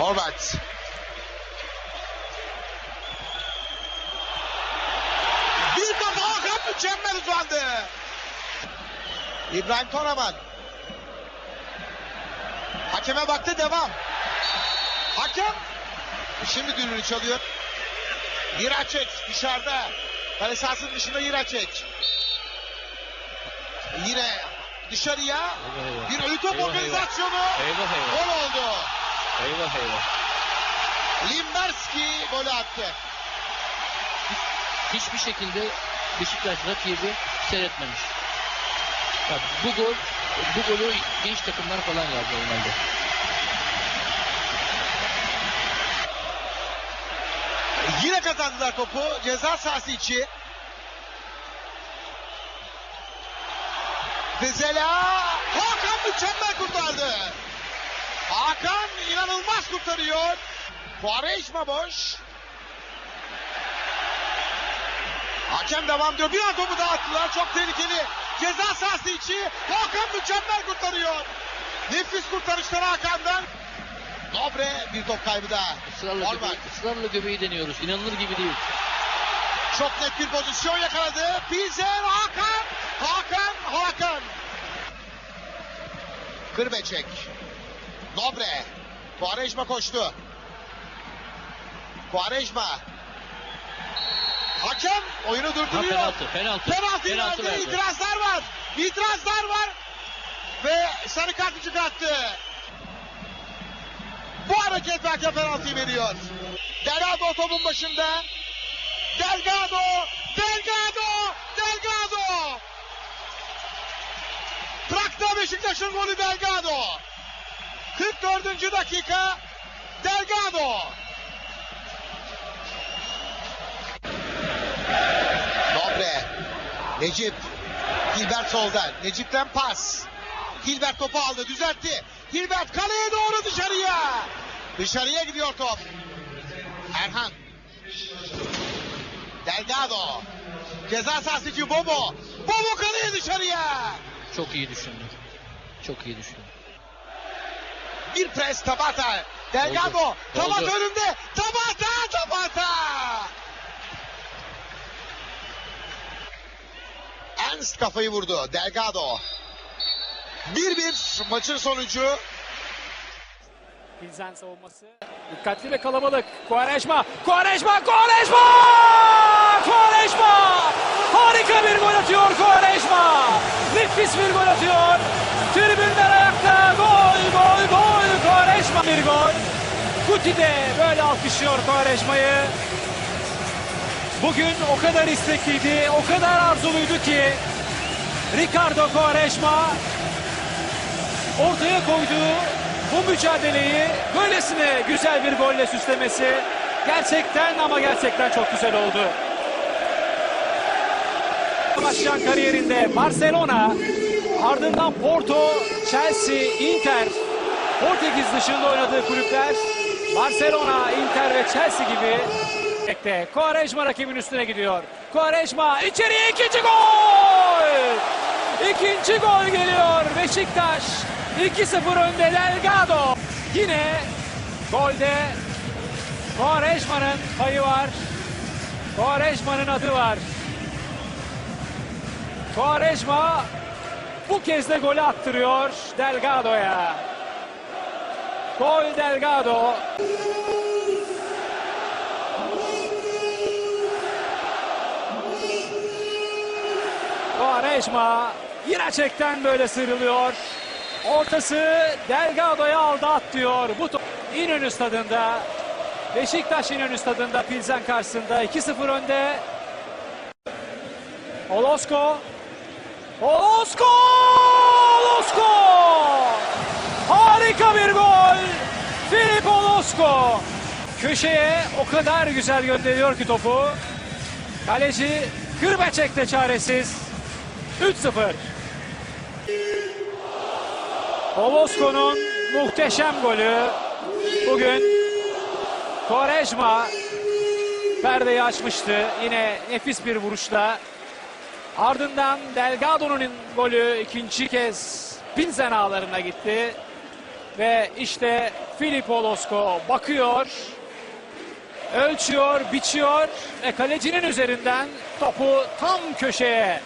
Horvat. Bir kafa Hakan mükemmel uzandı. İbrahim Toraman. Hakeme baktı devam. Hakem şimdi düdüğünü çalıyor. Yiraçek dışarıda. Kale sahasının dışında Yiraçek. Yine dışarıya bir ölü top organizasyonu. Eyvah eyvah. Gol oldu. Eyvah eyvah. Limberski golü attı. Hiçbir şekilde Beşiktaş rakibi seyretmemiş. Ya bu gol, bu golü genç takımlar falan yazdı normalde. Yine kazandılar topu ceza sahası içi. Vizela Hakan mükemmel kurtardı. Hakan inanılmaz kurtarıyor. Quaresma boş. Hakem devam diyor. Bir an topu dağıttılar. Çok tehlikeli. Ceza sahası içi. Hakan mükemmel kurtarıyor. Nefis kurtarışlar Hakan'dan. Dobre bir top kaybı daha. Israrla, göbeği, ısrarla göbeği deniyoruz. İnanılır gibi değil. Çok net bir pozisyon yakaladı. Pilsen Hakan. Hakan. Hakan. Kırbeçek. Nobre. Quaresma koştu. Quaresma. Hakem oyunu Ha, durduruyor. penaltı, penaltı. Penaltı Penaltı verdi. İtirazlar var. İtirazlar var. Ve sarı kartı çıkarttı. Bu hareket hakem penaltıyı veriyor. Delgado topun başında. Delgado! Delgado! Delgado! Trakta Beşiktaş'ın golü Delgado. 44. dakika Delgado. Dobre. Necip. Hilbert solda. Necip'ten pas. Hilbert topu aldı. Düzeltti. Hilbert kaleye doğru dışarıya. Dışarıya gidiyor top. Erhan. Delgado. Ceza sahası için Bobo. Bobo kaleye dışarıya. Çok iyi düşündü. Çok iyi düşündü. Bir pres Tabata. Delgado. Oldu. Tabata Oldu. önünde. Tabata. Tabata. Ernst kafayı vurdu. Delgado. 1-1 maçın sonucu. Pilsen savunması. Dikkatli ve kalabalık. Quaresma. Quaresma. Quaresma! Quaresma! Harika bir gol atıyor Quaresma. Nefis bir gol atıyor. Tribünler ayakta. Gol, gol, gol. Quaresma bir gol. Guti de böyle alkışlıyor Quaresma'yı. Bugün o kadar istekliydi, o kadar arzuluydu ki Ricardo Quaresma ortaya koyduğu bu mücadeleyi böylesine güzel bir golle süslemesi gerçekten ama gerçekten çok güzel oldu. Başlayan kariyerinde Barcelona, ardından Porto, Chelsea, Inter, Portekiz dışında oynadığı kulüpler Barcelona, Inter ve Chelsea gibi Bekle. Quaresma rakibin üstüne gidiyor. Quaresma içeriye ikinci gol! İkinci gol geliyor Beşiktaş. 2-0 önde Delgado. Yine golde Quaresma'nın payı var. Quaresma'nın adı var. Quaresma bu kez de golü attırıyor Delgado'ya. Gol Delgado. Quaresma Yiraçek'ten böyle sıyrılıyor. Ortası Delgado'ya aldı at diyor. Bu İnönü stadında. Beşiktaş İnönü stadında Pilsen karşısında 2-0 önde. Olosko. Olosko! Olosko! Harika bir gol. Filip Olosko. Köşeye o kadar güzel gönderiyor ki topu. Kaleci Kırbeçek de çaresiz. 3-0. Olosko'nun muhteşem golü. Bugün Quaresma perdeyi açmıştı. Yine nefis bir vuruşla. Ardından Delgado'nun golü ikinci kez Pilsen ağlarına gitti. Ve işte Filippo Losko bakıyor. Ölçüyor, biçiyor ve kalecinin üzerinden topu tam köşeye